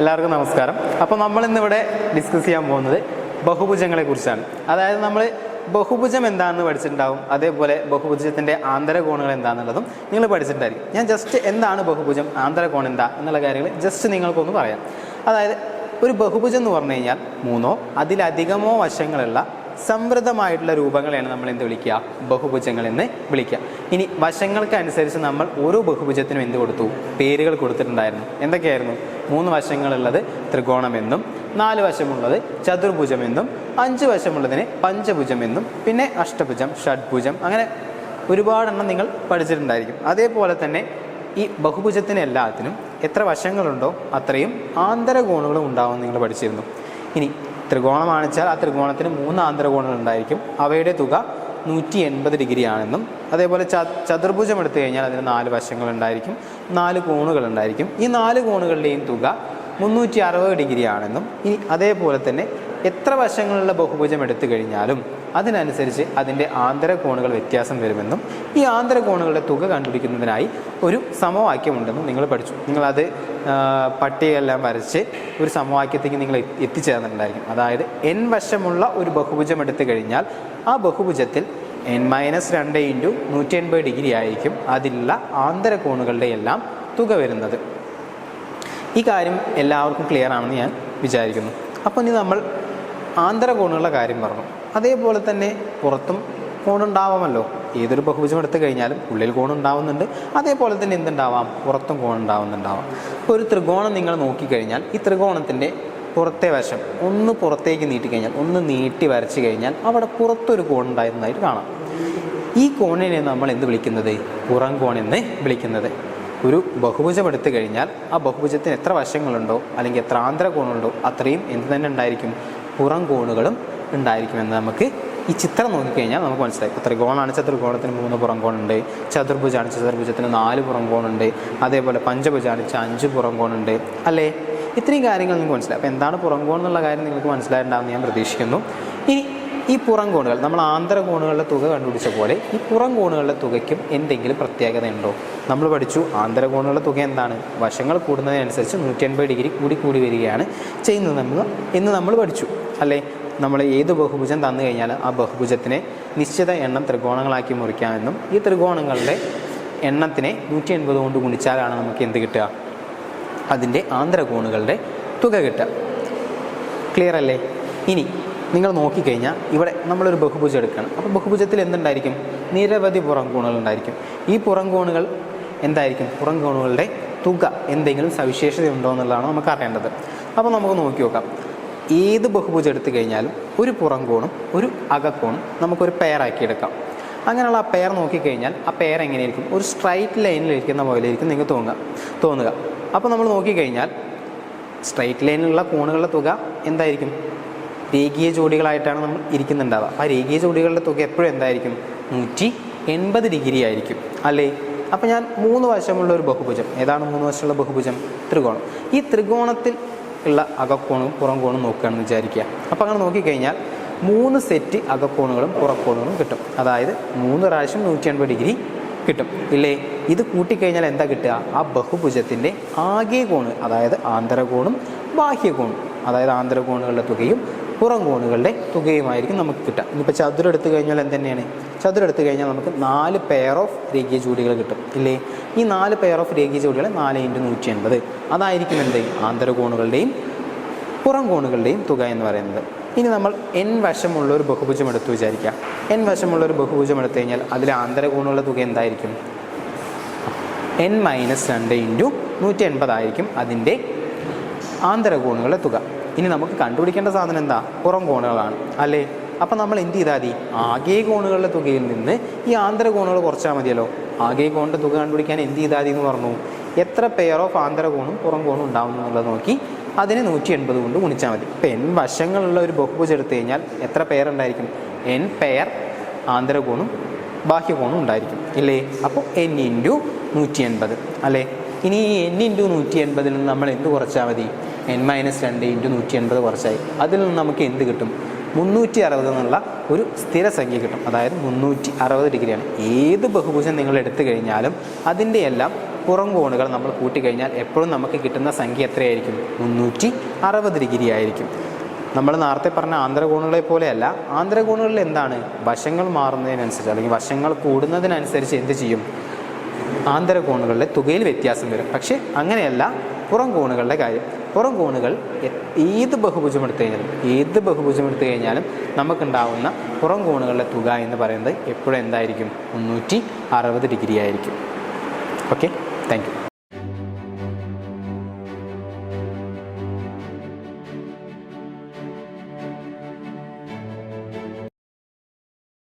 എല്ലാവർക്കും നമസ്കാരം. അപ്പോൾ നമ്മൾ ഇന്നിവിടെ ഡിസ്കസ് ചെയ്യാൻ പോകുന്നത് ബഹുഭുജങ്ങളെ കുറിച്ചാണ്. അതായത് നമ്മൾ ബഹുഭുജം എന്താണെന്ന് പഠിച്ചിട്ടുണ്ടാവും അതേപോലെ ബഹുഭുജത്തിന്റെ ആന്തരകോണുകൾ എന്താണെന്നുള്ളതും നിങ്ങൾ പഠിച്ചിട്ടുണ്ടായിരിക്കും. ഞാൻ ജസ്റ്റ് എന്താണ് ബഹുഭുജം ആന്തരകോൺ എന്താ എന്നുള്ള കാര്യങ്ങൾ ജസ്റ്റ് നിങ്ങൾക്കൊന്ന് പറയാം. അതായത് ഒരു ബഹുഭുജം എന്ന് പറഞ്ഞു കഴിഞ്ഞാൽ മൂന്നോ അതിലധികമോ വശങ്ങളുള്ള സമൃദ്ധമായിട്ടുള്ള രൂപങ്ങളെയാണ് നമ്മൾ എന്ത് വിളിക്കുക? ബഹുഭുജങ്ങൾ എന്ന് വിളിക്കുക. ഇനി വശങ്ങൾക്കനുസരിച്ച് നമ്മൾ ഓരോ ബഹുഭുജത്തിനും എന്ത് കൊടുത്തു? പേരുകൾ കൊടുത്തിട്ടുണ്ടായിരുന്നു. എന്തൊക്കെയായിരുന്നു? മൂന്ന് വശങ്ങളുള്ളത് ത്രികോണമെന്നും നാല് വശമുള്ളത് ചതുർഭുജമെന്നും അഞ്ച് വശമുള്ളതിന് പഞ്ചഭുജമെന്നും പിന്നെ അഷ്ടഭുജം ഷഡ്ഭുജം അങ്ങനെ ഒരുപാടെണ്ണം നിങ്ങൾ പഠിച്ചിട്ടുണ്ടായിരിക്കും. അതേപോലെ തന്നെ ഈ ബഹുഭുജത്തിന് എല്ലാത്തിനും എത്ര വശങ്ങളുണ്ടോ അത്രയും ആന്തരകോണുകളും ഉണ്ടാവും നിങ്ങൾ പഠിച്ചിരുന്നു. ഇനി ത്രികോണമാണിച്ചാൽ ആ ത്രികോണത്തിന് മൂന്ന് ആന്തരകോണങ്ങൾ ഉണ്ടായിരിക്കും. അവയുടെ തുക നൂറ്റി എൺപത് ഡിഗ്രി ആണെന്നും അതേപോലെ ച ചതുർഭുജം എടുത്തു കഴിഞ്ഞാൽ അതിന് നാല് വശങ്ങൾ ഉണ്ടായിരിക്കും നാല് കോണുകൾ ഉണ്ടായിരിക്കും. ഈ നാല് കോണുകളുടെയും തുക മുന്നൂറ്റി അറുപത് ഡിഗ്രി ആണെന്നും ഇനി അതേപോലെ തന്നെ എത്ര വശങ്ങളുള്ള ബഹുഭുജം എടുത്തു കഴിഞ്ഞാലും അതിനനുസരിച്ച് അതിന്റെ ആന്തരകോണുകൾ വ്യത്യാസം വരുമെന്നും ഈ ആന്തരകോണുകളുടെ തുക കണ്ടുപിടിക്കുന്നതിനായി ഒരു സമവാക്യമുണ്ടെന്നും നിങ്ങൾ പഠിച്ചു. നിങ്ങളത് പട്ടികയെല്ലാം വരച്ച് ഒരു സമവാക്യത്തേക്ക് നിങ്ങൾ എത്തി- എത്തിച്ചേർന്നിട്ടുണ്ടായിരിക്കും. അതായത് എൻ വശമുള്ള ഒരു ബഹുഭുജം എടുത്തു കഴിഞ്ഞാൽ ആ ബഹുഭുജത്തിൽ എൻ മൈനസ് രണ്ട് ഇന്റു നൂറ്റി എൺപത് ഡിഗ്രി ആയിരിക്കും അതിലുള്ള ആന്തരകോണുകളുടെ എല്ലാം തുക വരുന്നത്. ഈ കാര്യം എല്ലാവർക്കും ക്ലിയർ ആണെന്ന് ഞാൻ വിചാരിക്കുന്നു. അപ്പോൾ ഇനി നമ്മൾ ആന്തരകോണുകളുടെ കാര്യം പറഞ്ഞു. അതേപോലെ തന്നെ പുറത്തും കോണുണ്ടാവാമല്ലോ. ഏതൊരു ബഹുഭുജം എടുത്തു കഴിഞ്ഞാലും ഉള്ളിൽ കോണുണ്ടാവുന്നുണ്ട്. അതേപോലെ തന്നെ എന്തുണ്ടാവാം? പുറത്തും കോണുണ്ടാവുന്നുണ്ടാവാം. ഇപ്പോൾ ഒരു ത്രികോണം നിങ്ങൾ നോക്കിക്കഴിഞ്ഞാൽ ഈ ത്രികോണത്തിന്റെ പുറത്തെ വശം ഒന്ന് പുറത്തേക്ക് നീട്ടിക്കഴിഞ്ഞാൽ ഒന്ന് നീട്ടി വരച്ചു കഴിഞ്ഞാൽ അവിടെ പുറത്തൊരു കോണുണ്ടായിരുന്നതായിട്ട് കാണാം. ഈ കോണിനെ നമ്മൾ എന്ത് വിളിക്കുന്നത്? പുറം കോണെന്ന് വിളിക്കുന്നത്. ഒരു ബഹുഭുജം എടുത്തു കഴിഞ്ഞാൽ ആ ബഹുഭുജത്തിന് എത്ര വശങ്ങളുണ്ടോ അല്ലെങ്കിൽ എത്ര ആന്തര കോണുണ്ടോ അത്രയും എന്ത് തന്നെ ഉണ്ടായിരിക്കും? പുറം കോണുകളും ഉണ്ടായിരിക്കുമെന്ന് നമുക്ക് ഈ ചിത്രം നോക്കിക്കഴിഞ്ഞാൽ നമുക്ക് മനസ്സിലായി. ഇപ്പോൾ ത്രികോണാണ് ത്രികോണത്തിന് മൂന്ന് പുറം കോണുണ്ട് ചതുർഭുജാണ് ചതുർഭുജത്തിന് നാല് പുറം കോണുണ്ട് അതേപോലെ പഞ്ചഭുജാണ് അഞ്ച് പുറം കോണുണ്ട് അല്ലേ? ഇത്രയും കാര്യങ്ങൾ നിങ്ങൾക്ക് മനസ്സിലായി. അപ്പോൾ എന്താണ് പുറം കോൺ എന്നുള്ള കാര്യം നിങ്ങൾക്ക് മനസ്സിലായിട്ടുണ്ടാകുമെന്ന് ഞാൻ പ്രതീക്ഷിക്കുന്നു. ഇനി ഈ പുറം കോണുകൾ നമ്മൾ ആന്തര കോണുകളുടെ തുക കണ്ടുപിടിച്ച പോലെ ഈ പുറം കോണുകളുടെ തുകയ്ക്കും എന്തെങ്കിലും പ്രത്യേകത ഉണ്ടോ നമ്മൾ പഠിച്ചു ആന്തര കോണുകളുടെ തുക എന്താണ്? വശങ്ങൾ കൂടുന്നതിനനുസരിച്ച് നൂറ്റി അൻപത് ഡിഗ്രി കൂടി കൂടി വരികയാണ് ചെയ്യുന്നത് നമ്മൾ എന്ന് നമ്മൾ പഠിച്ചു. അല്ലേ? നമ്മൾ ഏത് ബഹുഭുജം തന്നു കഴിഞ്ഞാൽ ആ ബഹുഭുജത്തിനെ നിശ്ചിത എണ്ണം ത്രികോണങ്ങളാക്കി മുറിക്കാമെന്നും ഈ ത്രികോണങ്ങളുടെ എണ്ണത്തിനെ നൂറ്റി എൺപത് കൊണ്ട് ഗുണിച്ചാലാണ് നമുക്ക് എന്ത് കിട്ടുക? അതിന്റെ ആന്തരകോണുകളുടെ തുക കിട്ടുക. ക്ലിയർ അല്ലേ? ഇനി നിങ്ങൾ നോക്കിക്കഴിഞ്ഞാൽ ഇവിടെ നമ്മളൊരു ബഹുഭുജം എടുക്കണം. അപ്പോൾ ബഹുഭുജത്തിൽ എന്തുണ്ടായിരിക്കും? നിരവധി പുറം കോണുകൾ ഉണ്ടായിരിക്കും. ഈ പുറം കോണുകൾ എന്തായിരിക്കും? പുറം കോണുകളുടെ തുക എന്തെങ്കിലും സവിശേഷത ഉണ്ടോ എന്നുള്ളതാണ് നമുക്ക് അറിയേണ്ടത്. അപ്പോൾ നമുക്ക് നോക്കി നോക്കാം. ഏത് ബഹുഭുജം എടുത്തു കഴിഞ്ഞാലും ഒരു പുറം കോണും ഒരു അകക്കോണും നമുക്കൊരു പെയറാക്കി എടുക്കാം അങ്ങനെയുള്ള ആ പെയർ നോക്കിക്കഴിഞ്ഞാൽ ആ പെയർ എങ്ങനെയായിരിക്കും ഒരു സ്ട്രൈറ്റ് ലൈനിൽ ഇരിക്കുന്ന പോലെ ആയിരിക്കും നിങ്ങൾക്ക് തോന്നുക തോന്നുക. അപ്പോൾ നമ്മൾ നോക്കിക്കഴിഞ്ഞാൽ സ്ട്രൈറ്റ് ലൈനിലുള്ള കോണുകളുടെ തുക എന്തായിരിക്കും? രേഖീയ ജോഡികളായിട്ടാണ് നമ്മൾ ഇരിക്കുന്നുണ്ടാവുക. ആ രേഖീയ ജോഡികളുടെ തുക എപ്പോഴും എന്തായിരിക്കും? നൂറ്റി എൺപത് ഡിഗ്രി ആയിരിക്കും. അല്ലേ? അപ്പോൾ ഞാൻ മൂന്ന് വശമുള്ള ഒരു ബഹുഭുജം. ഏതാണ് മൂന്ന് വശമുള്ള ബഹുഭുജം? ത്രികോണം. ഈ ത്രികോണത്തിൽ ഉള്ള അകക്കോണും പുറം കോണും നോക്കുകയാണെന്ന് വിചാരിക്കുക. അപ്പോൾ അങ്ങനെ നോക്കിക്കഴിഞ്ഞാൽ മൂന്ന് സെറ്റ് അകക്കോണുകളും പുറക്കോണുകളും കിട്ടും. അതായത് മൂന്ന് പ്രാവശ്യം നൂറ്റി എൺപത് ഡിഗ്രി കിട്ടും. ഇല്ലേ? ഇത് കൂട്ടിക്കഴിഞ്ഞാൽ എന്താ കിട്ടുക? ആ ബഹുഭുജത്തിന്റെ ആകെ കോണ് അതായത് ആന്തരകോണും ബാഹ്യകോണും അതായത് ആന്തരകോണുകളുടെ തുകയും പുറം കോണുകളുടെ തുകയുമായിരിക്കും നമുക്ക് കിട്ടുക. ഇനിയിപ്പോൾ ചതുരം എടുത്തു കഴിഞ്ഞാൽ എന്തുതന്നെയാണ്? ചതുരം എടുത്തു കഴിഞ്ഞാൽ നമുക്ക് നാല് പെയർ ഓഫ് രേഖീയ ജോഡികൾ കിട്ടും. ഇല്ലേ? ഈ നാല് പെയർ ഓഫ് രേഖീയ ജോഡികൾ നാല് ഇന്റു നൂറ്റി എൺപത് അതായിരിക്കും എന്ത്? ആന്തരകോണുകളുടെയും പുറം കോണുകളുടെയും തുക എന്ന് പറയുന്നത്. ഇനി നമ്മൾ എൻ വശമുള്ള ഒരു ബഹുഭുജം എടുത്ത് വിചാരിക്കാം. എൻ വശമുള്ള ഒരു ബഹുഭുജം എടുത്തു കഴിഞ്ഞാൽ അതിലെ ആന്തരകോണുകളുടെ തുക എന്തായിരിക്കും? എൻ മൈനസ് രണ്ട് ഇന്റു നൂറ്റി എൺപതായിരിക്കും അതിന്റെ ആന്തരകോണുകളുടെ തുക. ഇനി നമുക്ക് കണ്ടുപിടിക്കേണ്ട സാധനം എന്താ? പുറം കോണുകളാണ്. അല്ലേ? അപ്പം നമ്മൾ എന്ത് ചെയ്താൽ മതി? ആകെ കോണുകളുടെ തുകയിൽ നിന്ന് ഈ ആന്തര കോണുകൾ കുറച്ചാൽ മതിയല്ലോ. ആകെ കോണിന്റെ തുക കണ്ടുപിടിക്കാൻ എന്ത് ചെയ്താൽ എന്ന് പറഞ്ഞു. എത്ര പെയർ ഓഫ് ആന്തര കോണും പുറം കോണും ഉണ്ടാവും എന്നുള്ളത് നോക്കി അതിനെ നൂറ്റി എൺപത് കൊണ്ട് ഗുണിച്ചാൽ മതി. ഇപ്പം എൻ വശങ്ങളുള്ള ഒരു ബഹുഭുജം എടുത്തു കഴിഞ്ഞാൽ എത്ര പെയർ ഉണ്ടായിരിക്കും? എൻ പെയർ ആന്തരകോണും ബാഹ്യകോണും ഉണ്ടായിരിക്കും. ഇല്ലേ? അപ്പോൾ എൻ ഇന്റു നൂറ്റി എൺപത് അല്ലേ? ഇനി എൻ ഇന്റു നൂറ്റി എൺപതിൽ നിന്ന് നമ്മൾ എന്ത് കുറച്ചാൽ മതി? എൻ മൈനസ് രണ്ട് ഇന്റു നൂറ്റി എൺപത് കുറച്ചായി. അതിൽ നിന്ന് നമുക്ക് എന്ത് കിട്ടും? മുന്നൂറ്റി അറുപത് എന്നുള്ള ഒരു സ്ഥിരസംഖ്യ കിട്ടും. അതായത് മുന്നൂറ്റി അറുപത് ഡിഗ്രിയാണ്. ഏത് ബഹുഭുജം നിങ്ങൾ എടുത്തു കഴിഞ്ഞാലും അതിന്റെ എല്ലാം പുറം കോണുകൾ നമ്മൾ കൂട്ടിക്കഴിഞ്ഞാൽ എപ്പോഴും നമുക്ക് കിട്ടുന്ന സംഖ്യ എത്രയായിരിക്കും? മുന്നൂറ്റി അറുപത് ഡിഗ്രി ആയിരിക്കും. നമ്മൾ നേരത്തെ പറഞ്ഞ ആന്ധ്രകോണുകളെ പോലെയല്ല ആന്ധ്രകോണുകളിൽ എന്താണ്? വശങ്ങൾ മാറുന്നതിനനുസരിച്ച് അല്ലെങ്കിൽ വശങ്ങൾ കൂടുന്നതിനനുസരിച്ച് എന്ത് ചെയ്യും? ആന്തരകോണുകളുടെ തുകയിൽ വ്യത്യാസം വരും. പക്ഷേ അങ്ങനെയല്ല പുറം കോണുകളുടെ കാര്യം. പുറം കോണുകൾ ഏത് ബഹുഭുജം എടുത്തു കഴിഞ്ഞാലും ഏത് ബഹുഭുജം എടുത്തു കഴിഞ്ഞാലും നമുക്കുണ്ടാവുന്ന പുറം കോണുകളുടെ തുക എന്ന് പറയുന്നത് എപ്പോഴും എന്തായിരിക്കും? മുന്നൂറ്റി അറുപത് ഡിഗ്രി ആയിരിക്കും. ഓക്കെ? താങ്ക്